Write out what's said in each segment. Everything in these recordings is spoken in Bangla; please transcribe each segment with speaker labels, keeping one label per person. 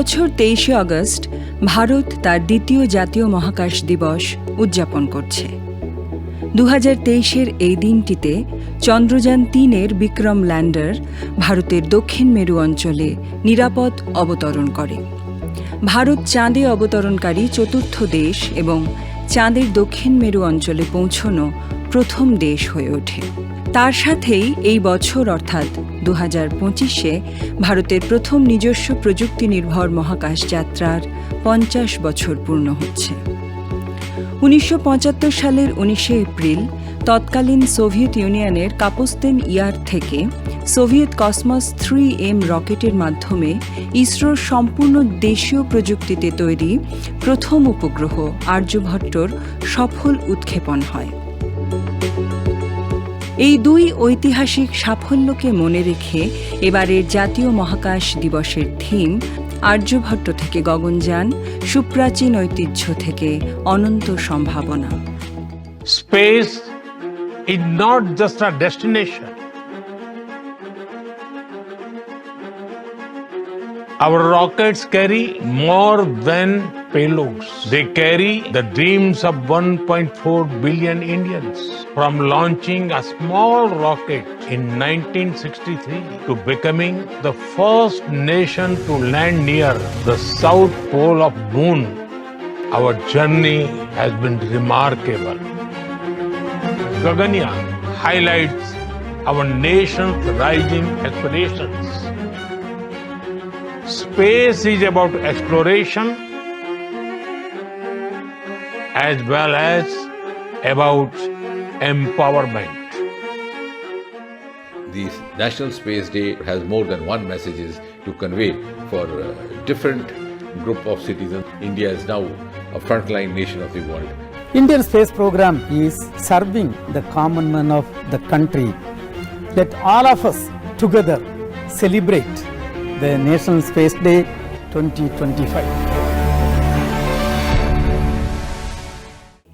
Speaker 1: বছর তেইশে আগস্ট ভারত তার দ্বিতীয় জাতীয় মহাকাশ দিবস উদযাপন করছে। দু হাজার এই দিনটিতে চন্দ্রযান তিনের বিক্রম ল্যান্ডার ভারতের দক্ষিণ মেরু অঞ্চলে নিরাপদ অবতরণ করে। ভারত চাঁদে অবতরণকারী চতুর্থ দেশ এবং চাঁদের দক্ষিণ মেরু অঞ্চলে পৌঁছনো প্রথম দেশ হয়ে ওঠে। তার সাথেই এই বছর, অর্থাৎ দু হাজার পঁচিশে, ভারতের প্রথম নিজস্ব প্রযুক্তি নির্ভর মহাকাশ যাত্রার পঞ্চাশ বছর পূর্ণ হচ্ছে। উনিশশো পঁচাত্তর সালের উনিশে এপ্রিল, তৎকালীন সোভিয়েত ইউনিয়নের কাপোস্তেন ইয়ার থেকে সোভিয়েত কসমস থ্রি এম রকেটের মাধ্যমে ইসরোর সম্পূর্ণ দেশীয় প্রযুক্তিতে তৈরি প্রথম উপগ্রহ আর্যভট্টর সফল উৎক্ষেপণ হয়। এই দুই ঐতিহাসিক সাফল্যকে মনে রেখে এবারের জাতীয় মহাকাশ দিবসের থিম, আর্যভট্ট থেকে গগনযান সুপ্রাচীন ঐতিহ্য থেকে অনন্ত সম্ভাবনা
Speaker 2: space is not just a destination. Our rockets carry more than payloads. They carry the dreams of 1.4 billion Indians. From launching a small rocket in 1963 to becoming the first nation to land near the south pole of moon, our journey has been remarkable. Gaganyaan highlights our nation's rising aspirations. Space is about exploration as well as about empowerment.
Speaker 3: The National Space Day has more than one messages to convey for uh, different group of citizens. India is now a frontline nation of the world.
Speaker 4: Indian space program is serving the common man of the country. Let all of us together celebrate the National Space Day 2025.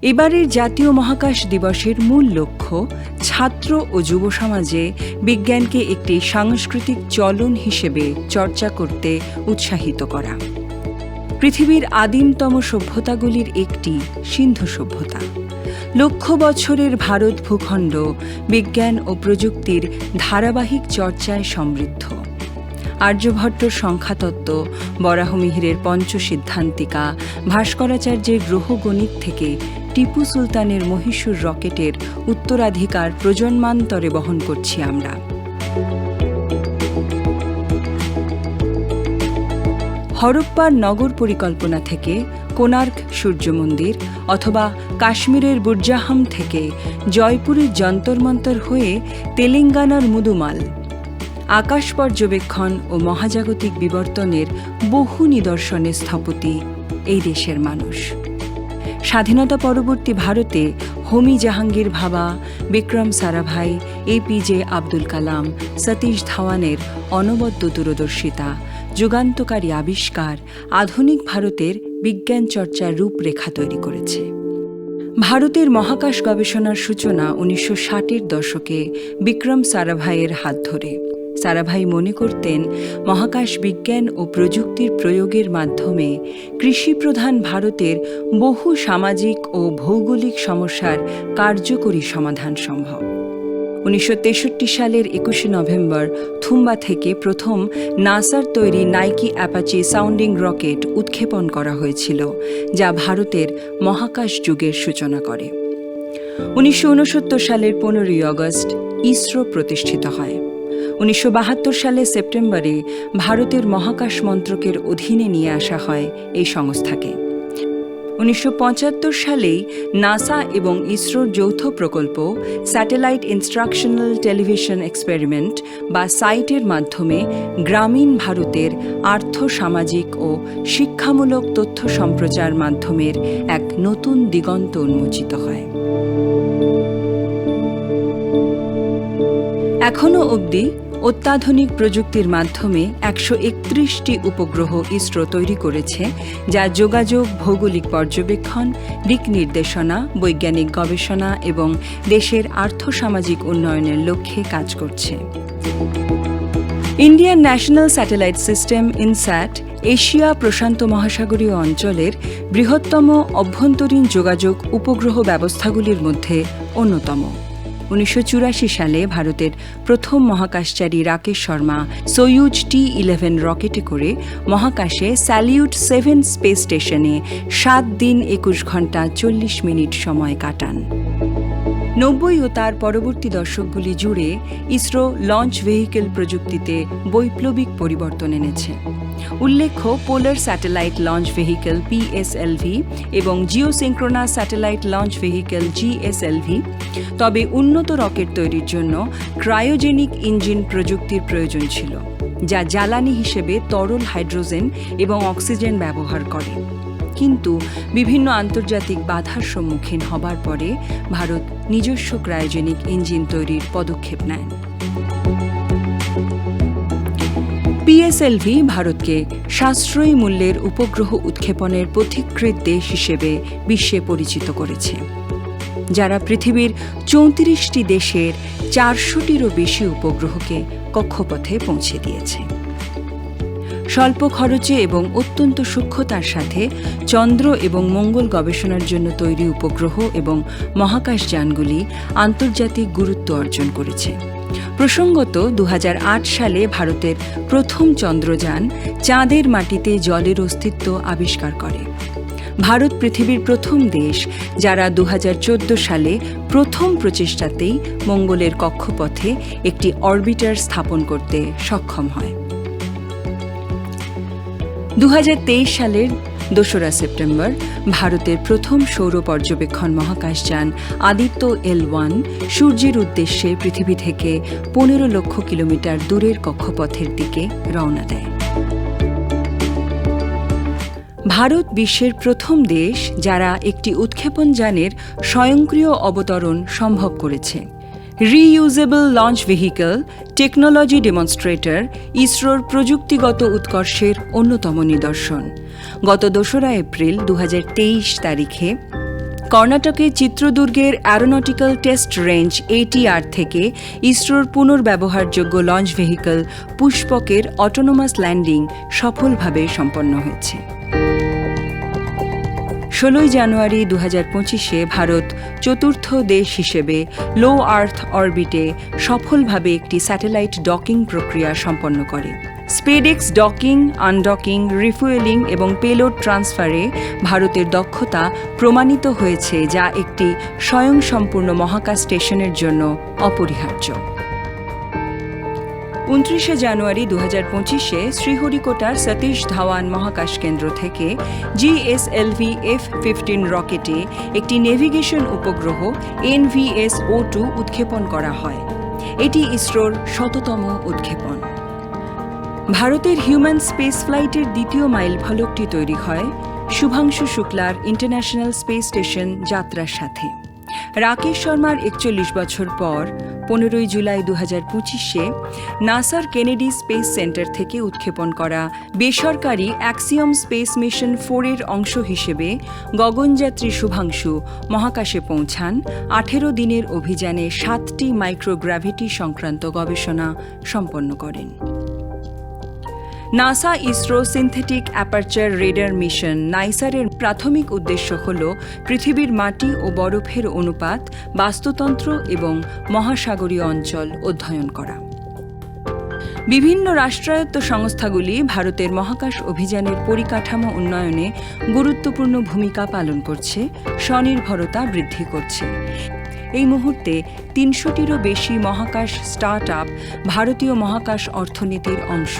Speaker 1: এবারের জাতীয় মহাকাশ দিবসের মূল লক্ষ্য ছাত্র ও যুব সমাজে বিজ্ঞানকে একটি সাংস্কৃতিক চলন হিসেবে চর্চা করতে উৎসাহিত করা। পৃথিবীর আদিমতম সভ্যতাগুলির একটি সিন্ধু সভ্যতা। লক্ষ বছরের ভারত ভূখণ্ড, বিজ্ঞান ও প্রযুক্তির ধারাবাহিক চর্চায় সমৃদ্ধ। আর্যভট্টর সংখ্যাতত্ত্ব বরাহমিহিরের পঞ্চসিদ্ধান্তিকা, ভাস্করাচার্যের গ্রহগণিত থেকে টিপু সুলতানের মহীশূর রকেটের উত্তরাধিকার প্রজন্মান্তরে বহন করছি আমরা। হরপ্পার নগর পরিকল্পনা থেকে কোনার্ক সূর্য মন্দির অথবা কাশ্মীরের বুর্জাহাম থেকে জয়পুরের যন্তর মন্তর হয়ে তেলেঙ্গানার মুদুমাল আকাশ পর্যবেক্ষণ ও মহাজাগতিক বিবর্তনের বহু নিদর্শনের স্থপতি এই দেশের মানুষ। স্বাধীনতা পরবর্তী ভারতে হোমি জাহাঙ্গীর ভাবা, বিক্রম সারাভাই এপিজে আব্দুল কালাম, সতীশ ধাওয়ানের অনবদ্য দূরদর্শিতা, যুগান্তকারী আবিষ্কার আধুনিক ভারতের বিজ্ঞান চর্চার রূপরেখা তৈরি করেছে। ভারতের মহাকাশ গবেষণার সূচনা উনিশশো ষাটের দশকে বিক্রম সারাভাইয়ের হাত ধরে। সারাভাই মনে করতেন, মহাকাশ বিজ্ঞান ও প্রযুক্তির প্রয়োগের মাধ্যমে কৃষিপ্রধান ভারতের বহু সামাজিক ও ভৌগোলিক সমস্যার কার্যকরী সমাধান সম্ভব। উনিশশো তেষট্টি সালের একুশে নভেম্বর থুম্বা থেকে প্রথম নাসার তৈরি নাইকি অ্যাপাচি সাউন্ডিং রকেট উৎক্ষেপণ করা হয়েছিল, যা ভারতের মহাকাশ যুগের সূচনা করে। উনিশশো উনসত্তর সালের পনেরোই আগস্ট ইসরো প্রতিষ্ঠিত হয়। উনিশশো বাহাত্তর সালে সেপ্টেম্বরে ভারতের মহাকাশ মন্ত্রকের অধীনে নিয়ে আসা হয় এই সংস্থাকে। উনিশশো সালেই নাসা এবং ইসরোর যৌথ প্রকল্প স্যাটেলাইট ইনস্ট্রাকশনাল টেলিভিশন এক্সপেরিমেন্ট বা সাইটের মাধ্যমে গ্রামীণ ভারতের আর্থ সামাজিক ও শিক্ষামূলক তথ্য সম্প্রচার মাধ্যমের এক নতুন দিগন্ত উন্মোচিত হয়। এখনও অবধি অত্যাধুনিক প্রযুক্তির মাধ্যমে একশো একত্রিশটি উপগ্রহ ইসরো তৈরি করেছে, যা যোগাযোগ, ভৌগোলিক পর্যবেক্ষণ, দিক নির্দেশনা, বৈজ্ঞানিক গবেষণা এবং দেশের আর্থসামাজিক উন্নয়নের লক্ষ্যে কাজ করছে। Indian national satellite system INSAT, Asia প্রশান্ত মহাসাগরীয় অঞ্চলের বৃহত্তম অভ্যন্তরীণ যোগাযোগ উপগ্রহ ব্যবস্থাগুলির মধ্যে অন্যতম। উনিশশো চুরাশি সালে ভারতের প্রথম মহাকাশচারী Rakesh Sharma Soyuz T eleven রকেটে করে মহাকাশে স্যালিউট সেভেন স্পেস স্টেশনে সাত দিন একুশ ঘণ্টা চল্লিশ মিনিট সময় কাটান। নব্বই ও তার পরবর্তী দশকগুলি জুড়ে ইসরো লঞ্চ ভেহিকেল প্রযুক্তিতে বৈপ্লবিক পরিবর্তন এনেছে। উল্লেখ্য, polar satellite launch vehicle PSLV এবং geosynchronous satellite launch vehicle GSLV তবে উন্নত রকেট তৈরির জন্য ক্রায়োজেনিক ইঞ্জিন প্রযুক্তির প্রয়োজন ছিল, যা জ্বালানি হিসেবে তরল হাইড্রোজেন এবং অক্সিজেন ব্যবহার করে। কিন্তু বিভিন্ন আন্তর্জাতিক বাধার সম্মুখীন হবার পরে ভারত নিজস্ব ক্রায়োজেনিক ইঞ্জিন তৈরির পদক্ষেপ নেয়। পিএসএলভি ভারতকে সাশ্রয়ী মূল্যের উপগ্রহ উৎক্ষেপণের পথিকৃৎ দেশ হিসেবে বিশ্বে পরিচিত করেছে। যারা পৃথিবীর চৌত্রিশটি দেশের চারশোটিরও বেশি উপগ্রহকে কক্ষপথে পৌঁছে দিয়েছে। স্বল্প খরচে এবং অত্যন্ত সূক্ষ্মতার সাথে চন্দ্র এবং মঙ্গল গবেষণার জন্য তৈরি উপগ্রহ এবং মহাকাশযানগুলি আন্তর্জাতিক গুরুত্ব অর্জন করেছে। প্রসঙ্গত দু হাজার আট সালে ভারতের প্রথম চন্দ্রযান চাঁদের মাটিতে জলের অস্তিত্ব আবিষ্কার করে। ভারত পৃথিবীর প্রথম দেশ যারা দু হাজার চোদ্দ সালে প্রথম প্রচেষ্টাতেই মঙ্গলের কক্ষপথে একটি অরবিটার স্থাপন করতে সক্ষম হয়। দু হাজার তেইশ সালের দোসরা সেপ্টেম্বর, ভারতের প্রথম সৌর পর্যবেক্ষণ মহাকাশযান আদিত্য এল ওয়ান, সূর্যের উদ্দেশ্যে পৃথিবী থেকে পনেরো লক্ষ কিলোমিটার দূরের কক্ষপথের দিকে রওনা দেয়। ভারত বিশ্বের প্রথম দেশ যারা একটি উৎক্ষেপণ যানের স্বয়ংক্রিয় অবতরণ সম্ভব করেছে। Reusable launch vehicle, technology demonstrator, ইসরোর প্রযুক্তিগত উৎকর্ষের অন্যতম নিদর্শন। গত দোসরা এপ্রিল দুহাজার তেইশ তারিখে কর্ণাটকের চিত্রদুর্গের অ্যারোনটিক্যাল টেস্ট রেঞ্জ এটিআর থেকে ইসরোর পুনর্ব্যবহারযোগ্য লঞ্চ ভেহিকল পুষ্পকের অটোনোমাস ল্যান্ডিং সফলভাবে সম্পন্ন হয়েছে। ষোলোই জানুয়ারি দু হাজার পঁচিশে ভারত চতুর্থ দেশ হিসেবে লো আর্থ অরবিটে সফলভাবে একটি স্যাটেলাইট ডকিং প্রক্রিয়া সম্পন্ন করে। স্পেডেক্স ডকিং আনডকিং রিফুয়েলিং এবং পেলোড ট্রান্সফারে ভারতের দক্ষতা প্রমাণিত হয়েছে, যা একটি স্বয়ংসম্পূর্ণ মহাকাশ স্টেশনের জন্য অপরিহার্য। উনত্রিশে জানুয়ারি দু হাজার পঁচিশে শ্রীহরিকোটার সতীশ ধাওয়ান মহাকাশ কেন্দ্র থেকে জিএসএলভি এফ ফিফটিন রকেটে একটি নেভিগেশন উপগ্রহ এনভিএস ও টু উৎক্ষেপণ করা হয়। এটি ইসরোর শততম উৎক্ষেপণ। ভারতের হিউম্যান স্পেস ফ্লাইটের দ্বিতীয় মাইল ফলকটি তৈরি হয় শুভাংশু শুক্লার ইন্টারন্যাশনাল স্পেস স্টেশন যাত্রার সাথে। রাকেশ শর্মার একচল্লিশ বছর পর পনেরোই জুলাই দু পঁচিশে নাসার কেনেডি স্পেস সেন্টার থেকে উৎক্ষেপণ করা বেসরকারি অ্যাক্সিয়ম স্পেস মিশন ফোরের অংশ হিসেবে গগনযাত্রী শুভাংশু মহাকাশে পৌঁছান। আঠেরো দিনের অভিযানে সাতটি মাইক্রোগ্র্যাভিটি সংক্রান্ত গবেষণা সম্পন্ন করেন। NASA ISRO synthetic aperture radar mission নাইসারের প্রাথমিক উদ্দেশ্য হল পৃথিবীর মাটি ও বরফের অনুপাত, বাস্তুতন্ত্র এবং মহাসাগরীয় অঞ্চল অধ্যয়ন করা। বিভিন্ন রাষ্ট্রায়ত্ত সংস্থাগুলি ভারতের মহাকাশ অভিযানের পরিকাঠামো উন্নয়নে গুরুত্বপূর্ণ ভূমিকা পালন করছে, স্বনির্ভরতা বৃদ্ধি করছে। এই মুহূর্তে তিনশোটিরও বেশি মহাকাশ স্টার্ট আপ ভারতীয় মহাকাশ অর্থনীতির অংশ।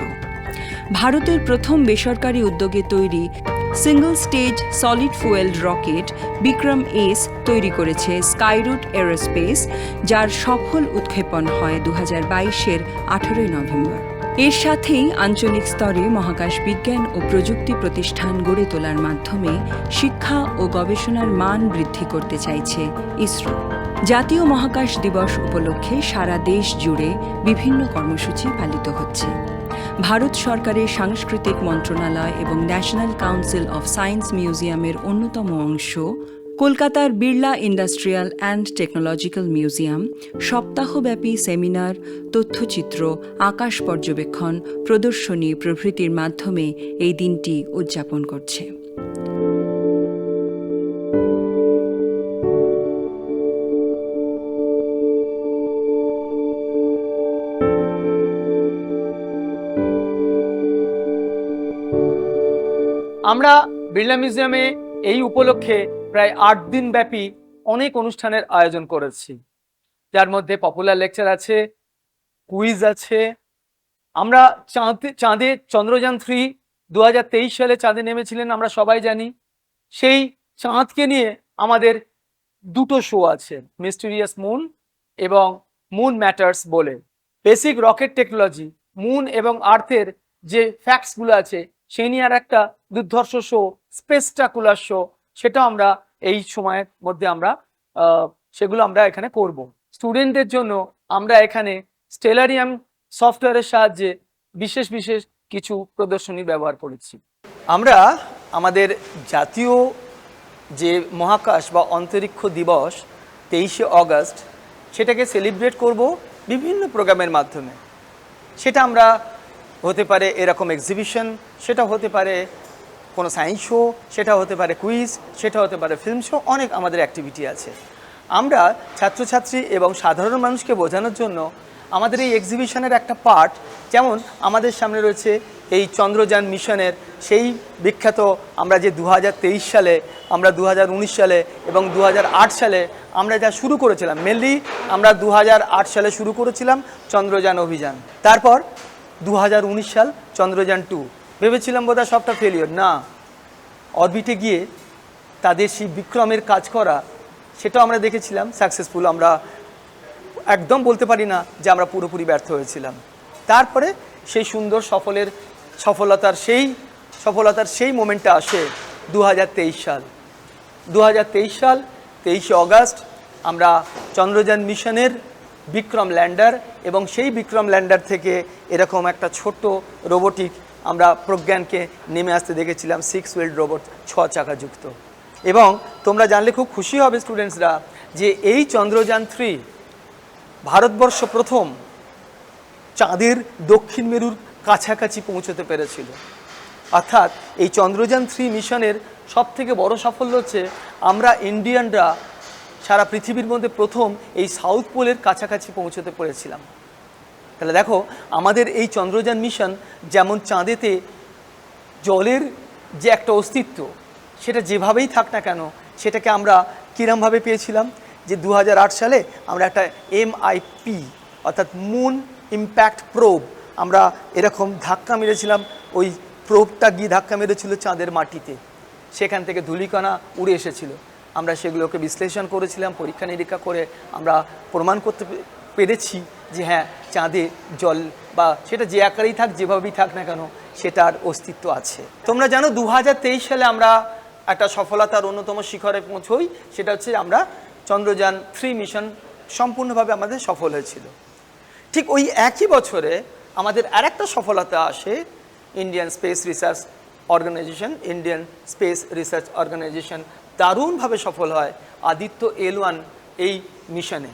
Speaker 1: ভারতের প্রথম বেসরকারি উদ্যোগে তৈরি single stage solid fuel rocket Vikram S তৈরি করেছে স্কাইরুট এরোস্পেস, যার সফল উৎক্ষেপণ হয় দু হাজার বাইশের আঠারোই নভেম্বর। এর সাথেই আঞ্চলিক স্তরে মহাকাশ বিজ্ঞান ও প্রযুক্তি প্রতিষ্ঠান গড়ে তোলার মাধ্যমে শিক্ষা ও গবেষণার মান বৃদ্ধি করতে চাইছে ইসরো। জাতীয় মহাকাশ দিবস উপলক্ষে সারা দেশ জুড়ে বিভিন্ন কর্মসূচি পালিত হচ্ছে। ভারত সরকারের সাংস্কৃতিক মন্ত্রণালয় এবং ন্যাশনাল কাউন্সিল অফ সায়েন্স মিউজিয়ামের অন্যতম অংশ, কলকাতার Birla industrial and technological museum, সপ্তাহব্যাপী seminar, তথ্যচিত্র, আকাশ পর্যবেক্ষণ, প্রদর্শনী প্রভৃতির মাধ্যমে এই দিনটি উদযাপন করছে।
Speaker 5: আমরা বিড়লা মিউজিয়ামে এই উপলক্ষে প্রায় আট দিন ব্যাপী অনেক অনুষ্ঠানের আয়োজন করেছি। যার মধ্যে পপুলার লেকচার আছে কুইজ আছে। আমরা চাঁদে চাঁদে চন্দ্রযান থ্রি দু হাজার তেইশ সালে চাঁদে নেমেছিলেন, আমরা সবাই জানি। সেই চাঁদকে নিয়ে আমাদের দুটো শো আছে মিস্টিরিয়াস মুন এবং মুন ম্যাটার্স বলে। বেসিক রকেট টেকনোলজি মুন এবং আর্থের যে ফ্যাক্টসগুলো আছে, সেই নিয়ে আর একটা দুর্ধর্ষ শো স্পেসটাকুলার শো সেটা আমরা এই সময়ের মধ্যে আমরা সেগুলো আমরা এখানে করব। স্টুডেন্টদের জন্য আমরা এখানে স্টেলারিয়াম সফটওয়্যারের সাহায্যে বিশেষ বিশেষ কিছু প্রদর্শনী ব্যবহার করেছি। আমরা আমাদের জাতীয় যে মহাকাশ বা অন্তরিক্ষ দিবস, তেইশে অগস্ট, সেটাকে সেলিব্রেট করব বিভিন্ন প্রোগ্রামের মাধ্যমে। সেটা আমরা হতে পারে এরকম এক্সিবিশন সেটা হতে পারে কোনো সায়েন্স শো সেটা হতে পারে কুইজ সেটা হতে পারে ফিল্ম শো অনেক আমাদের অ্যাক্টিভিটি আছে। আমরা ছাত্রছাত্রী এবং সাধারণ মানুষকে বোঝানোর জন্য আমাদের এই এক্সিবিশনের একটা পার্ট যেমন আমাদের সামনে রয়েছে এই চন্দ্রযান মিশনের সেই বিখ্যাত আমরা যে দু হাজার তেইশ সালে, আমরা দু হাজার উনিশ সালে এবং দু হাজার আট সালে আমরা যা শুরু করেছিলাম মেনলি আমরা দু হাজার আট সালে শুরু করেছিলাম চন্দ্রযান অভিযান। তারপর দু হাজার উনিশ সাল চন্দ্রযান টু ভেবেছিলাম বোধহয় সবটা ফেলিওর না, অরবিটে গিয়ে তাদের সেই বিক্রমের কাজ করা, সেটাও আমরা দেখেছিলাম সাকসেসফুল আমরা একদম বলতে পারি না যে আমরা পুরোপুরি ব্যর্থ হয়েছিলাম। তারপরে সেই সুন্দর সফলের সফলতার সেই সফলতার সেই মোমেন্টটা আসে দু হাজার তেইশ সাল। দু হাজার তেইশ সাল, তেইশে অগাস্ট, আমরা চন্দ্রযান মিশনের বিক্রম ল্যান্ডার এবং সেই বিক্রম ল্যান্ডার থেকে এরকম একটা ছোট্ট রোবোটিক আমরা প্রজ্ঞানকে নেমে আসতে দেখেছিলাম সিক্স ওয়েল্ড রোবট ছ চাকাযুক্ত। এবং তোমরা জানলে খুব খুশি হবে স্টুডেন্টসরা যে এই চন্দ্রযান থ্রি ভারতবর্ষ প্রথম চাঁদের দক্ষিণ মেরুর কাছাকাছি পৌঁছতে পেরেছিল। অর্থাৎ এই চন্দ্রযান থ্রি মিশনের সব থেকে বড় সাফল্য হচ্ছে আমরা ইন্ডিয়ানরা সারা পৃথিবীর মধ্যে প্রথম এই সাউথ পোলের কাছাকাছি পৌঁছতে পেরেছিলাম। তাহলে দেখো, আমাদের এই চন্দ্রযান মিশন যেমন চাঁদেতে জলের যে একটা অস্তিত্ব, সেটা যেভাবেই থাক না কেন, সেটাকে আমরা কিরমভাবে পেয়েছিলাম? যে দু হাজার আট সালে আমরা একটা এমআইপি অর্থাৎ মুন ইম্প্যাক্ট প্রোব আমরা এরকম ধাক্কা মেরেছিলাম, ওই প্রোবটা গিয়ে ধাক্কা মেরেছিল চাঁদের মাটিতে। সেখান থেকে ধূলিকণা উড়ে এসেছিল। আমরা সেগুলোকে বিশ্লেষণ করেছিলাম পরীক্ষা নিরীক্ষা করে আমরা প্রমাণ করতে পেরেছি যে হ্যাঁ চাঁদে জল বা সেটা যে আকারেই থাক, যেভাবেই থাক না কেন, সেটার অস্তিত্ব আছে। তোমরা জানো দু হাজার তেইশ সালে আমরা একটা সফলতার অন্যতম শিখরে পৌঁছই, সেটা হচ্ছে আমরা চন্দ্রযান থ্রি মিশন সম্পূর্ণভাবে আমাদের সফল হয়েছিল। ঠিক ওই একই বছরে আমাদের আরেকটা সফলতা আসে Indian space research organisation Indian space research organisation দারুণভাবে সফল হয় আদিত্য এল ওয়ান এই মিশনে।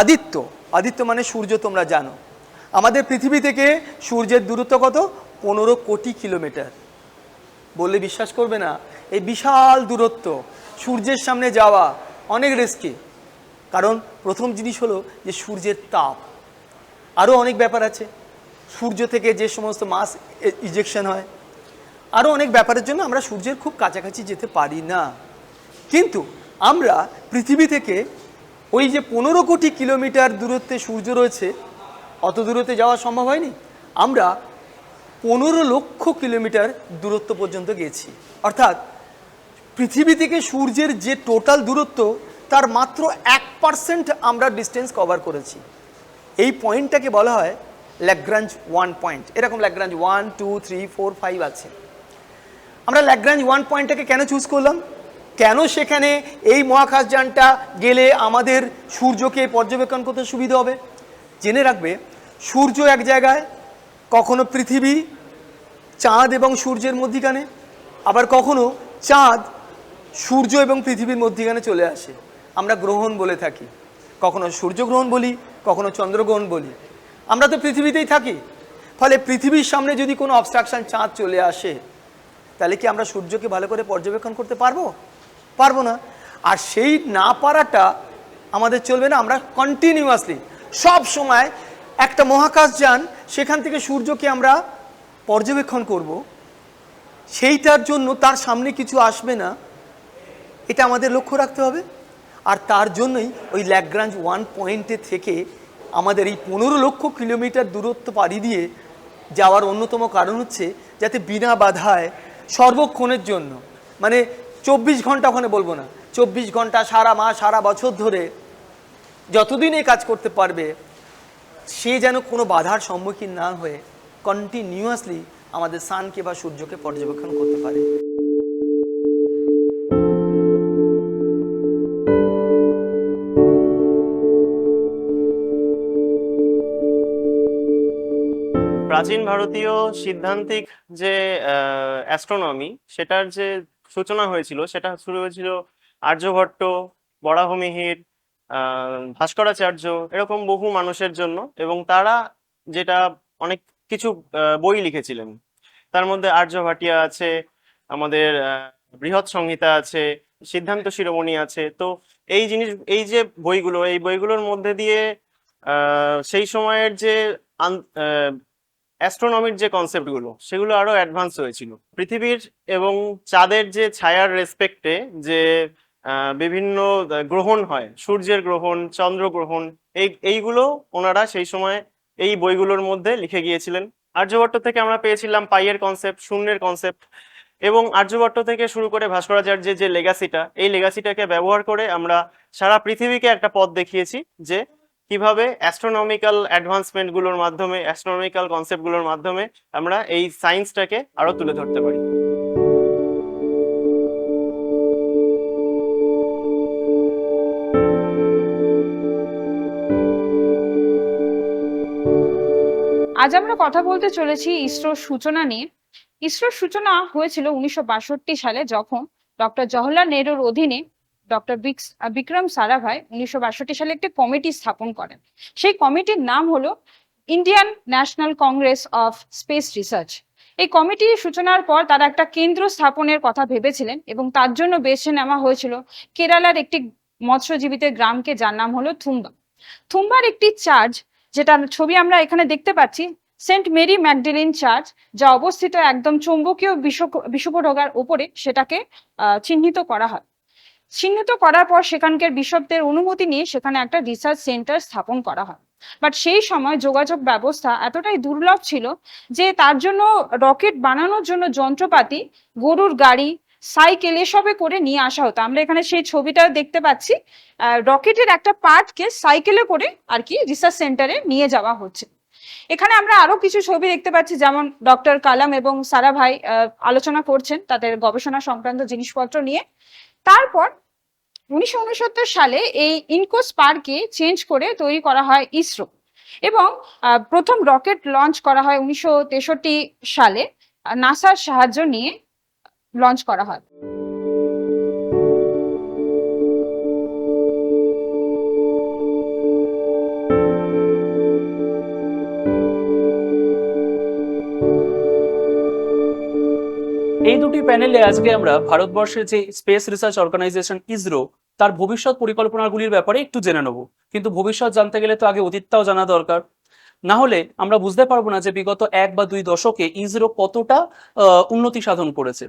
Speaker 5: আদিত্য আদিত্য মানে সূর্য, তোমরা জানো। আমাদের পৃথিবী থেকে সূর্যের দূরত্ব কত? পনেরো কোটি কিলোমিটার। বললে বিশ্বাস করবে না? এই বিশাল দূরত্ব, সূর্যের সামনে যাওয়া অনেক রিস্কি কারণ প্রথম জিনিস হলো যে সূর্যের তাপ। আরও অনেক ব্যাপার আছে। সূর্য থেকে যে সমস্ত মাস ইজেকশন হয় আরও অনেক ব্যাপারের জন্য আমরা সূর্যের খুব কাছাকাছি যেতে পারি না। কিন্তু আমরা পৃথিবী থেকে ওই যে পনেরো কোটি কিলোমিটার দূরত্বে সূর্য রয়েছে, অত দূরত্বে যাওয়া সম্ভব হয়নি? আমরা পনেরো লক্ষ কিলোমিটার দূরত্ব পর্যন্ত গেছি। অর্থাৎ পৃথিবী থেকে সূর্যের যে টোটাল দূরত্ব, তার মাত্র এক পার্সেন্ট আমরা ডিস্টেন্স কভার করেছি। এই পয়েন্টটাকে বলা হয় ল্যাগ্রাঞ্জ ওয়ান পয়েন্ট এরকম Lagrange one two three four five আছে। আমরা ল্যাগ্রাঞ্জ ওয়ান পয়েন্টটাকে কেন চুজ করলাম? কেন সেখানে এই মহাকাশযানটা গেলে আমাদের সূর্যকে পর্যবেক্ষণ করতে সুবিধা হবে? জেনে রাখবে, সূর্য এক জায়গায়, কখনো পৃথিবী, চাঁদ এবং সূর্যের মধ্যিখানে, আবার কখনো চাঁদ, সূর্য এবং পৃথিবীর মধ্যিখানে চলে আসে। আমরা গ্রহণ বলে থাকি। কখনো সূর্যগ্রহণ বলি, কখনো চন্দ্রগ্রহণ বলি। আমরা তো পৃথিবীতেই থাকি। ফলে পৃথিবীর সামনে যদি কোনো অবস্ট্রাকশন চাঁদ চলে আসে, তাহলে কি আমরা সূর্যকে ভালো করে পর্যবেক্ষণ করতে পারব? পারব না। আর সেই না পারাটা আমাদের চলবে না, আমরা কন্টিনিউয়াসলি সব সময় একটা মহাকাশ যান, সেখান থেকে সূর্যকে আমরা পর্যবেক্ষণ করব। সেইটার জন্য তার সামনে কিছু আসবে না। এটা আমাদের লক্ষ্য রাখতে হবে। আর তার জন্যই ওই ল্যাগ্রাঞ্জ ওয়ান পয়েন্টে থেকে আমাদের এই পনেরো লক্ষ কিলোমিটার দূরত্ব পাড়ি দিয়ে যাওয়ার অন্যতম কারণ হচ্ছে যাতে বিনা বাধায় সর্বক্ষণের জন্য মানে চব্বিশ ঘণ্টা ওখানে বলব না। চব্বিশ ঘণ্টা সারা মাস, সারা বছর ধরে যতদিন এই কাজ করতে পারবে, সে যেন কোনো বাধার সম্মুখীন না হয়ে কন্টিনিউয়াসলি আমাদের সানকে বা সূর্যকে পর্যবেক্ষণ করতে পারে।
Speaker 6: প্রাচীন ভারতীয় সিদ্ধান্তিক যে অ্যাস্ট্রোনমি সেটার যে সূচনা হয়েছিল। সেটা শুরু হয়েছিল আর্যভট্ট বরাহমিহির আহ, ভাস্করাচার্য এরকম বহু মানুষের জন্য এবং তারা যেটা অনেক কিছু বই লিখেছিলেন। তার মধ্যে আর্য ভাটিয়া আছে আমাদের বৃহৎ সংহিতা আছে সিদ্ধান্ত শিরোমণি আছে। তো এই জিনিস এই যে বইগুলো এই বইগুলোর মধ্যে দিয়ে সেই সময়ের যে অ্যাস্ট্রোনমির যে কনসেপ্টগুলো সেগুলো আরও অ্যাডভান্স হয়েছিল। পৃথিবীর এবং চাঁদের যে ছায়ার রেসপেক্টে যে বিভিন্ন গ্রহণ হয়, সূর্যের গ্রহণ চন্দ্রগ্রহণ এই, এইগুলো ওনারা সেই সময় এই বইগুলোর মধ্যে লিখে গিয়েছিলেন। আর্যভট্ট থেকে আমরা পেয়েছিলাম পাইয়ের কনসেপ্ট শূন্যের কনসেপ্ট এবং আর্যভট্ট থেকে শুরু করে ভাস্করাচার্যের যে লেগাসিটা এই লেগাসিটাকে ব্যবহার করে আমরা সারা পৃথিবীকে একটা পথ দেখিয়েছি যে কীভাবে অ্যাস্ট্রোনমিক্যাল অ্যাডভান্সমেন্টগুলোর মাধ্যমে অ্যাস্ট্রোনমিক্যাল কনসেপ্টগুলোর মাধ্যমে আমরা এই সায়েন্সটাকে আরও তুলে ধরতে পারি?
Speaker 7: আজ আমরা কথা বলতে চলেছি ইসরোর সূচনা নিয়ে। ইসরোর সূচনা হয়েছিল উনিশশো বাষট্টি সালে যখন ডক্টর জওহরলাল নেহরুর অধীনে ডক্টর বিক্রম সারাভাই উনিশশো বাষট্টি সালে একটি কমিটি স্থাপন করেন। সেই কমিটির নাম হলো Indian national congress of space research. এই কমিটির সূচনার পর তারা একটা কেন্দ্র স্থাপনের কথা ভেবেছিলেন এবং তার জন্য বেছে নেওয়া হয়েছিল কেরালার একটি মৎস্যজীবীদের গ্রামকে, যার নাম হলো থুম্বা। থুম্বার একটি চার্জ যেটা ছবি আমরা এখানে দেখতে পাচ্ছি, সেন্ট মেরি ম্যাকডেলিন চার্চ, যা অবস্থিত একদম চৌম্বকীয় বিস্ফো- বিস্ফোরকার উপরে সেটাকে চিহ্নিত করা হয়। চিহ্নিত করার পর সেখানকার বিশপদের অনুমতি নিয়ে সেখানে একটা রিসার্চ সেন্টার স্থাপন করা হয়। বাট সেই সময় যোগাযোগ ব্যবস্থা এতটাই দুর্লভ ছিল যে তার জন্য রকেট বানানোর জন্য যন্ত্রপাতি গরুর গাড়ি সাইকেল এসবে করে নিয়ে আসা হতো। আমরা এখানে সেই ছবিটা দেখতে পাচ্ছি। রকেটের একটা পার্টকে সাইকেলে করে আর কি রিসার্চ সেন্টারে নিয়ে যাওয়া হচ্ছে। এখানে আমরা আরও কিছু ছবি দেখতে পাচ্ছি যেমন ডক্টর কালাম এবং সারাভাই আহ, আলোচনা করছেন তাদের গবেষণা সংক্রান্ত জিনিসপত্র নিয়ে। তারপর উনিশশো উনসত্তর সালে এই ইনকোস পার্কে চেঞ্জ করে তৈরি করা হয় ইসরো এবং প্রথম রকেট লঞ্চ করা হয় উনিশশো তেষট্টি সালে। নাসার সাহায্য নিয়ে লঞ্চ করা হয়।
Speaker 8: এই দুটি প্যানেলে আজকে আমরা ভারতবর্ষের যে স্পেস রিসার্চ অর্গানাইজেশন ইসরো, তার ভবিষ্যৎ পরিকল্পনাগুলির ব্যাপারে একটু জেনে নেব। কিন্তু ভবিষ্যৎ জানতে গেলে তো আগে অতীতটাও জানা দরকার। না হলে আমরা বুঝতে পারব না যে বিগত এক বা দুই দশকে ইসরো কতটা উন্নতি সাধন করেছে।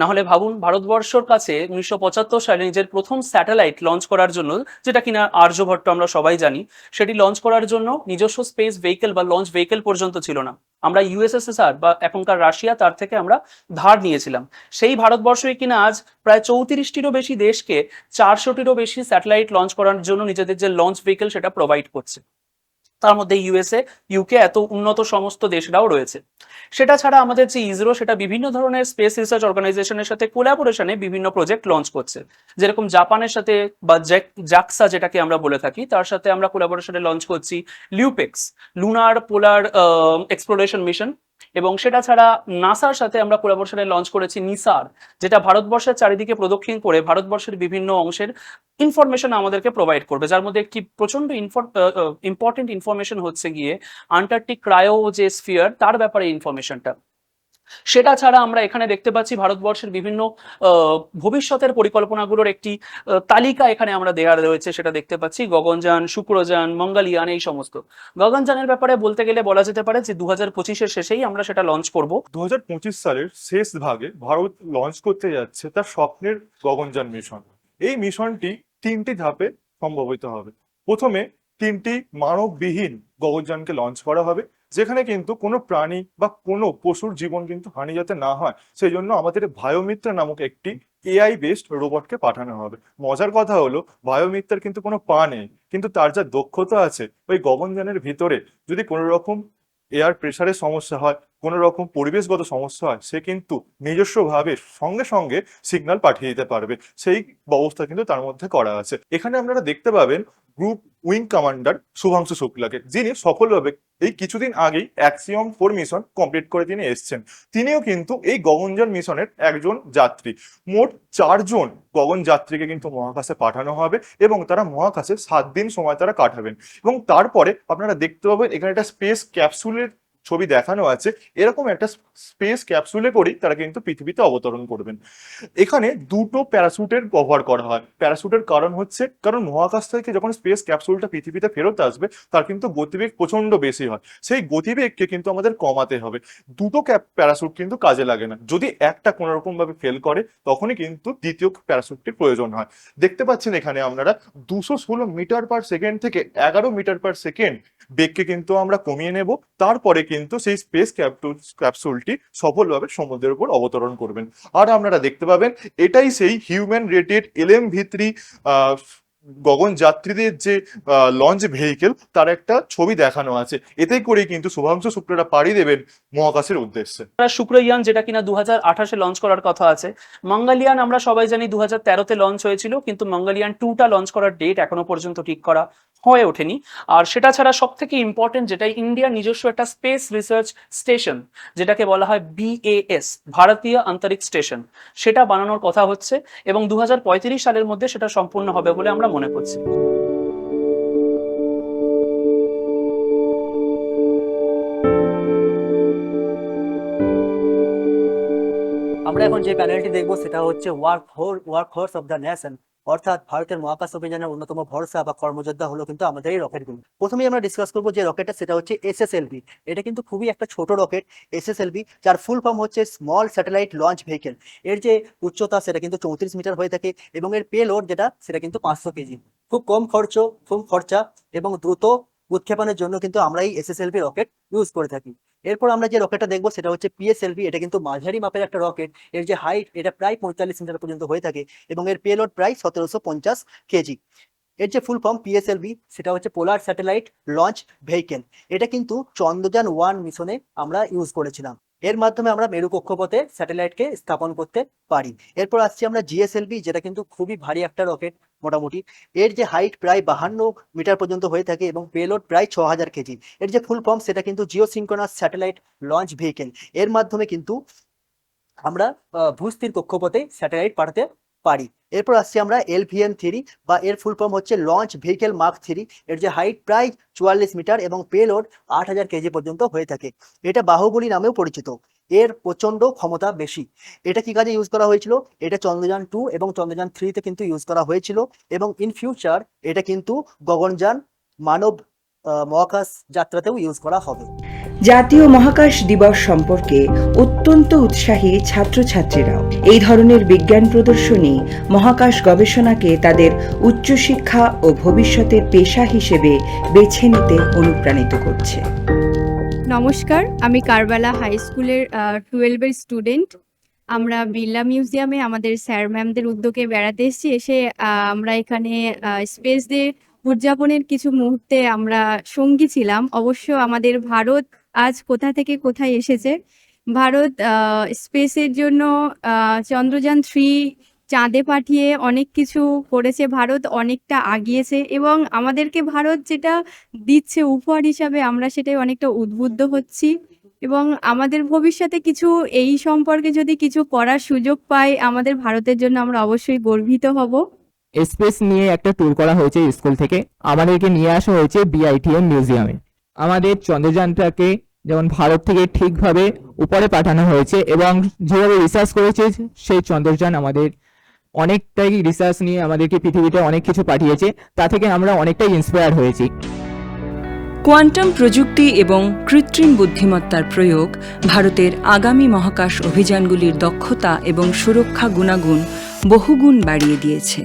Speaker 8: না হলে ভাবুন, ভারতবর্ষর কাছে উনিশশো পঁচাত্তর সালে নিজের প্রথম স্যাটেলাইট লঞ্চ করার জন্য, যেটা কিনা আর্যভট্ট আমরা সবাই জানি, সেটি লঞ্চ করার জন্য নিজস্ব স্পেস ভেহিকেল বা লঞ্চ ভেহিকেল পর্যন্ত ছিল না। আমরা ইউএসএসএসআর বা এখনকার রাশিয়া, তার থেকে আমরা ধার নিয়েছিলাম। সেই ভারতবর্ষই কিনা আজ প্রায় চৌত্রিশটিরও বেশি দেশকে চারশোটিরও বেশি স্যাটেলাইট লঞ্চ করার জন্য নিজেদের যে লঞ্চ ভেহিকেল সেটা প্রোভাইড করছে। তার মধ্যে ইউএসএ ইউকে এত উন্নত সমস্ত দেশরাও রয়েছে। সেটা ছাড়া আমাদের যে ইসরো, সেটা বিভিন্ন ধরনের স্পেস রিসার্চ অর্গানাইজেশনের সাথে কোলাবোরেশনে বিভিন্ন প্রজেক্ট লঞ্চ করছে। যেরকম জাপানের সাথে বা জাকসা যেটাকে আমরা বলে থাকি, তার সাথে আমরা কোলাবোরেশনে লঞ্চ করছি LUPEX lunar polar exploration mission এবং সেটা ছাড়া নাসার সাথে আমরা কোলাবোরেশনে লঞ্চ করেছি নিসার, যেটা ভারতবর্ষের চারিদিকে প্রদক্ষিণ করে ভারতবর্ষের বিভিন্ন অংশের ইনফরমেশন আমাদেরকে প্রোভাইড করবে, যার মধ্যে একটি প্রচণ্ড ইম্পর্টেন্ট ইনফরমেশন হচ্ছে গিয়ে আন্টার্কটিক ক্রায়ো যে স্ফিয়ার তার ব্যাপারে ইনফরমেশনটা সেটা ছাড়া আমরা এখানে দেখতে পাচ্ছি ভারতবর্ষের বিভিন্ন ভবিষ্যতের পরিকল্পনাগুলোর একটি তালিকা এখানে আমরা দেওয়া রয়েছে, সেটা দেখতে পাচ্ছি। গগনযান, শুক্রযান, মঙ্গলয়ান এই সমস্ত। গগনযানের ব্যাপারে বলতে গেলে বলা যেতে পারে যে দু হাজার পঁচিশের শেষেই আমরা সেটা লঞ্চ করব।
Speaker 9: দু হাজার পঁচিশ সালের শেষ ভাগে ভারত লঞ্চ করতে যাচ্ছে তার স্বপ্নের গগনযান মিশন এই মিশনটি তিনটি ধাপে সম্ভবিত হবে। প্রথমে তিনটি মানববিহীন গগনযানকে লঞ্চ করা হবে। যেখানে কিন্তু কোনো প্রাণী বা কোনো পশুর জীবন কিন্তু হানি যাতে না হয়, সেই জন্য আমাদের বায়োমিত্র নামক একটি এআই বেসড রোবটকে পাঠানো হবে। মজার কথা হলো, বায়োমিত্রার কিন্তু কোনো পা নেই, কিন্তু তার যা দক্ষতা আছে, ওই গগনযানের ভিতরে যদি কোনো রকম এয়ার প্রেশারের সমস্যা হয় কোনো রকম পরিবেশগত সমস্যা হয়, সে কিন্তু নিজস্বভাবে সঙ্গে সঙ্গে সিগন্যাল পাঠিয়ে দিতে পারবে। সেই ব্যবস্থা কিন্তু তার মধ্যে করা আছে। এখানে আপনারা দেখতে পাবেন গ্রুপ উইং কমান্ডার শুভাংশু শুক্লাকে। যিনি সফলভাবে এই কিছুদিন আগেই অ্যাক্সিয়ম ফোর মিশন কমপ্লিট করে তিনি এসছেন। তিনিও কিন্তু এই গগনযান মিশনের একজন যাত্রী। মোট চারজন গগন যাত্রীকে কিন্তু মহাকাশে পাঠানো হবে এবং তারা মহাকাশে সাত দিন সময় তারা কাটাবেন। এবং তারপরে আপনারা দেখতে পাবেন এখানে একটা স্পেস ক্যাপসুলের ছবি দেখানো আছে, এরকম একটা স্পেস ক্যাপসুলে করেই তারা কিন্তু পৃথিবীতে অবতরণ করবেন। এখানে দুটো প্যারাসুটের ব্যবহার করা হয়। প্যারাসুটের কারণ হচ্ছে, কারণ মহাকাশ থেকে যখন স্পেস ক্যাপসুলটা পৃথিবীতে ফেরত আসবে, তার কিন্তু গতিবেগ প্রচণ্ড বেশি হয়। সেই গতিবেগকে কিন্তু আমাদের কমাতে হবে। দুটো ক্যাপ, প্যারাসুট কিন্তু কাজে লাগে না। যদি একটা কোনো রকম ভাবে ফেল করে, তখনই কিন্তু দ্বিতীয় প্যারাসুটটির প্রয়োজন হয়। দেখতে পাচ্ছেন এখানে আপনারা, দুশো ষোলো মিটার পার সেকেন্ড থেকে এগারো মিটার পার সেকেন্ড বেগকে কিন্তু আমরা কমিয়ে নেব। তারপরে কিন্তু সেই স্পেস ক্যাপসুলটি সফলভাবে সমুদ্রের উপর অবতরণ করবেন। আর আপনারা দেখতে পাবেন, এটাই সেই হিউম্যান রেটেড এলএম ভিত্রি গগন যাত্রীদের যে লঞ্চ ভেহিকেল তার একটা ছবি দেখানো আছে। এতে করেই কিন্তু শুভাংশু শুক্লরা পাড়ি দেবেন মহাকাশের উদ্দেশ্যে।
Speaker 8: শুক্রয়ান যেটা কিনা দু হাজার লঞ্চ করার কথা আছে। মঙ্গলিয়ান, আমরা সবাই জানি দু হাজার লঞ্চ হয়েছিল, কিন্তু মঙ্গলিয়ান টুটা লঞ্চ করার ডেট এখনও পর্যন্ত ঠিক করা হয়ে ওঠেনি। আর সেটা ছাড়া সব থেকে ইম্পর্টেন্ট যেটা ইন্ডিয়ার নিজস্ব একটা স্পেস রিসার্চ স্টেশন যেটাকে বলা হয় বিএএস ভারতীয় আন্তরিক স্টেশন সেটা বানানোর কথা হচ্ছে এবং দুহাজার পঁয়ত্রিশ সালের মধ্যে সেটা সম্পূর্ণ হবে বলে আমরা মনে করছি।
Speaker 10: আমরা এখন যে প্যানেলটি দেখব সেটা হচ্ছে work for work force of the nation অর্থাৎ ভারতের মহাকাশ অভিযানের অন্যতম ভরসা বা কর্মযোদ্ধা হলো কিন্তু আমাদের এই রকেটগুলো প্রথমেই আমরা ডিসকাস করব যে রকেটটা সেটা হচ্ছে এসএসএলভি এটা কিন্তু খুবই একটা ছোট রকেট এসএসএলভি যার ফুল ফর্ম হচ্ছে স্মল স্যাটেলাইট লঞ্চ ভেহিকেল এর যে উচ্চতা সেটা কিন্তু চৌত্রিশ মিটার হয়ে থাকে এবং এর পে লোড যেটা সেটা কিন্তু পাঁচশো কেজি। খুব কম খরচ, খুব খরচা এবং দ্রুত উৎক্ষেপণের জন্য কিন্তু আমরা এই এসএসএলভি রকেট ইউজ করে থাকি। এরপর আমরা যে রকেটটা দেখব সেটা হচ্ছে পিএসএলভি এটা কিন্তু মাঝারি মাপের একটা রকেট এর যে হাইট এটা প্রায় পঁয়তাল্লিশ মিটার পর্যন্ত হয়ে থাকে এবং এর পেলোড প্রায় সতেরোশো পঞ্চাশ কেজি। এর যে ফুল ফর্ম পিএসএলভি সেটা হচ্ছে পোলার স্যাটেলাইট লঞ্চ ভেহিকেল এটা কিন্তু চন্দ্রযান ওয়ান মিশনে আমরা ইউজ করেছিলাম। এর মাধ্যমে আমরা মেরু কক্ষপথে স্যাটেলাইটকে স্থাপন করতে পারি। এরপর আসছি আমরা জিএসএলভি যেটা কিন্তু খুবই ভারী একটা রকেট মোটামুটি। এর যে হাইট প্রায় বাহান্ন মিটার পর্যন্ত হয়ে থাকে এবং পেলোড প্রায় ছ হাজার কেজি এর যে ফুল ফর্ম সেটা কিন্তু geosynchronous satellite launch vehicle এর মাধ্যমে কিন্তু আমরা ভূস্থির কক্ষপথে স্যাটেলাইট পাঠাতে পারি। এরপর আসছি আমরা এলভিএম থ্রি বা এর ফুল ফর্ম হচ্ছে লঞ্চ ভেহিকেল মার্ক থ্রি। এর যে হাইট প্রায় চুয়াল্লিশ মিটার এবং পেলোড আট হাজার কেজি পর্যন্ত হয়ে থাকে। এটা বাহুবলী নামেও পরিচিত। এর প্রচণ্ড ক্ষমতা বেশি। এটা কি কাজে ইউজ করা হয়েছিল? এটা চন্দ্রযান টু এবং চন্দ্রযান থ্রিতে কিন্তু ইউজ করা হয়েছিল এবং ইন ফিউচার এটা কিন্তু গগনযান মানব মহাকাশ যাত্রাতেও ইউজ করা হবে।
Speaker 1: জাতীয় মহাকাশ দিবস সম্পর্কে অত্যন্ত উৎসাহী ছাত্রছাত্রীরাও এই ধরনের বিজ্ঞান প্রদর্শনী, মহাকাশ গবেষণাকে তাদের উচ্চশিক্ষা ও ভবিষ্যতের পেশা হিসেবে বেছে নিতে অনুপ্রাণিত করছে।
Speaker 11: নমস্কার, আমি কারবালা হাই স্কুলের টুয়েলভের স্টুডেন্ট আমরা বিড়লা মিউজিয়ামে আমাদের স্যার ম্যামদের উদ্যোগে বেড়াতে এসেছি। এসে আমরা এখানে স্পেস ডে উদযাপনের কিছু মুহূর্তে আমরা সঙ্গী ছিলাম। অবশ্য আমাদের ভারত আজ কোথা থেকে কোথায় এসেছে? ভারত স্পেসের জন্য চন্দ্রযান থ্রি চাঁদে পাঠিয়ে অনেক কিছু করেছে ভারত, অনেকটা আগিয়েছে এবং আমাদেরকে ভারত যেটা দিচ্ছে উপহার হিসাবে আমরা সেটাই অনেকটা উদ্বুদ্ধ হচ্ছি এবং আমাদের ভবিষ্যতে কিছু এই সম্পর্কে যদি কিছু করার সুযোগ পাই, আমাদের ভারতের জন্য আমরা অবশ্যই গর্বিত হব।
Speaker 12: স্পেস নিয়ে একটা ট্যুর করা হয়েছে স্কুল থেকে। আমাদেরকে নিয়ে আসা হয়েছে বিআইটিএম মিউজিয়ামে আমাদের চন্দ্রযানটাকে যেমন ভারত থেকে ঠিকভাবে উপরে পাঠানো হয়েছে এবং যেভাবে রিসার্চ করেছে, সেই চন্দ্রযান আমাদের অনেকটাই রিসার্চ নিয়ে আমাদেরকে পৃথিবীতে অনেক কিছু পাঠিয়েছে, তা থেকে আমরা অনেকটাই ইন্সপায়ার হয়েছি।
Speaker 1: কোয়ান্টাম প্রযুক্তি এবং কৃত্রিম বুদ্ধিমত্তার প্রয়োগ, ভারতের আগামী মহাকাশ অভিযানগুলির দক্ষতা এবং সুরক্ষা গুণাগুণ বহুগুণ বাড়িয়ে দিয়েছে।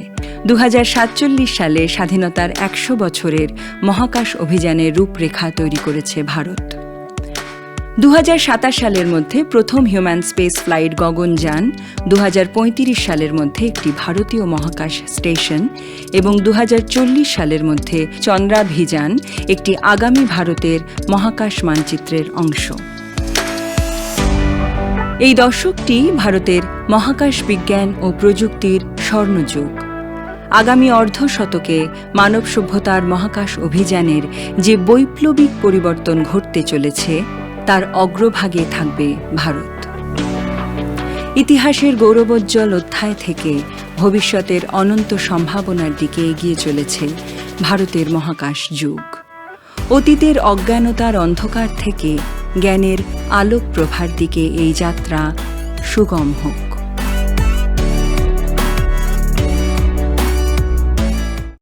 Speaker 1: দু হাজার সাতচল্লিশ সালে স্বাধীনতার একশো বছরের মহাকাশ অভিযানের রূপরেখা তৈরি করেছে ভারত। দু হাজার সাতাশ সালের মধ্যে প্রথম হিউম্যান স্পেস ফ্লাইট গগনযান দু হাজার পঁয়ত্রিশ সালের মধ্যে একটি ভারতীয় মহাকাশ স্টেশন এবং দু হাজার চল্লিশ সালের মধ্যে চন্দ্রাভিযান, একটি আগামী ভারতের মহাকাশ মানচিত্রের অংশ। এই দশকটি ভারতের মহাকাশ বিজ্ঞান ও প্রযুক্তির স্বর্ণযুগ। আগামী অর্ধ শতকে মানব সভ্যতার মহাকাশ অভিযানের যে বৈপ্লবিক পরিবর্তন ঘটতে চলেছে তার অগ্রভাগে থাকবে ভারত। ইতিহাসের গৌরবোজ্জ্বল অধ্যায় থেকে ভবিষ্যতের অনন্ত সম্ভাবনার দিকে এগিয়ে চলেছে ভারতের মহাকাশ যুগ। অতীতের অজ্ঞানতার অন্ধকার থেকে জ্ঞানের আলোক প্রভার দিকে এই যাত্রা সুগম হোক।